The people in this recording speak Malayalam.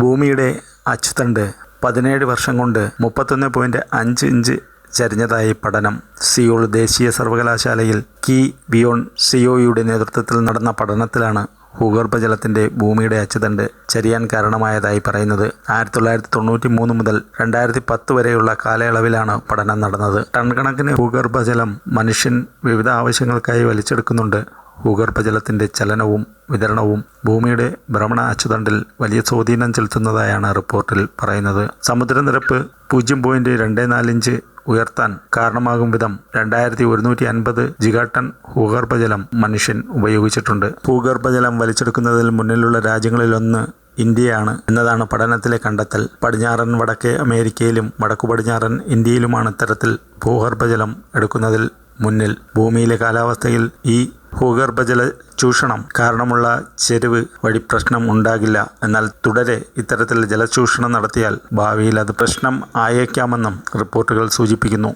ഭൂമിയുടെ അച്ചുതണ്ട് പതിനേഴ് വർഷം കൊണ്ട് മുപ്പത്തൊന്ന് പോയിന്റ് അഞ്ച് ഇഞ്ച് ചരിഞ്ഞതായി പഠനം. സിയോൾ ദേശീയ സർവകലാശാലയിൽ കി. ബിയോൺ സിയോയുടെ നേതൃത്വത്തിൽ നടന്ന പഠനത്തിലാണ് ഭൂഗർഭജലത്തിന്റെ ഭൂമിയുടെ അച്ചുതണ്ട് ചരിയാൻ കാരണമായതായി പറയുന്നത്. ആയിരത്തി തൊള്ളായിരത്തി തൊണ്ണൂറ്റി മൂന്ന് മുതൽ രണ്ടായിരത്തി പത്ത് വരെയുള്ള കാലയളവിലാണ് പഠനം നടന്നത്. ടൺ കണക്കിന് ഭൂഗർഭജലം മനുഷ്യൻ വിവിധ ആവശ്യങ്ങൾക്കായി വലിച്ചെടുക്കുന്നുണ്ട്. ഭൂഗർഭജലത്തിന്റെ ചലനവും വിതരണവും ഭൂമിയുടെ ഭ്രമണ അച്ചുതണ്ടിൽ വലിയ സ്വാധീനം ചെലുത്തുന്നതായാണ് റിപ്പോർട്ടിൽ പറയുന്നത്. സമുദ്രനിരപ്പ് പൂജ്യം പോയിന്റ് രണ്ട് നാലിഞ്ച് ഉയർത്താൻ കാരണമാകും വിധം രണ്ടായിരത്തി ഒരുന്നൂറ്റി അൻപത് ജിഗാട്ടൺ ഭൂഗർഭജലം മനുഷ്യൻ ഉപയോഗിച്ചിട്ടുണ്ട്. ഭൂഗർഭജലം വലിച്ചെടുക്കുന്നതിൽ മുന്നിലുള്ള രാജ്യങ്ങളിലൊന്ന് ഇന്ത്യയാണ് എന്നതാണ് പഠനത്തിലെ കണ്ടെത്തൽ. പടിഞ്ഞാറൻ വടക്കേ അമേരിക്കയിലും വടക്കു പടിഞ്ഞാറൻ ഇന്ത്യയിലുമാണ് ഇത്തരത്തിൽ ഭൂഗർഭജലം എടുക്കുന്നതിൽ മുന്നിൽ ഭൂമിയിലെ കാലാവസ്ഥയിൽ ഈ ഭൂഗർഭജല ചൂഷണം കാരണമുള്ള ചെരുവ് വഴി പ്രശ്നം ഉണ്ടാകില്ല. എന്നാൽ തുടരെ ഇത്തരത്തിൽ ജലചൂഷണം നടത്തിയാൽ ഭാവിയിൽ അത് പ്രശ്നം ആയേക്കാമെന്നും റിപ്പോർട്ടുകൾ സൂചിപ്പിക്കുന്നു.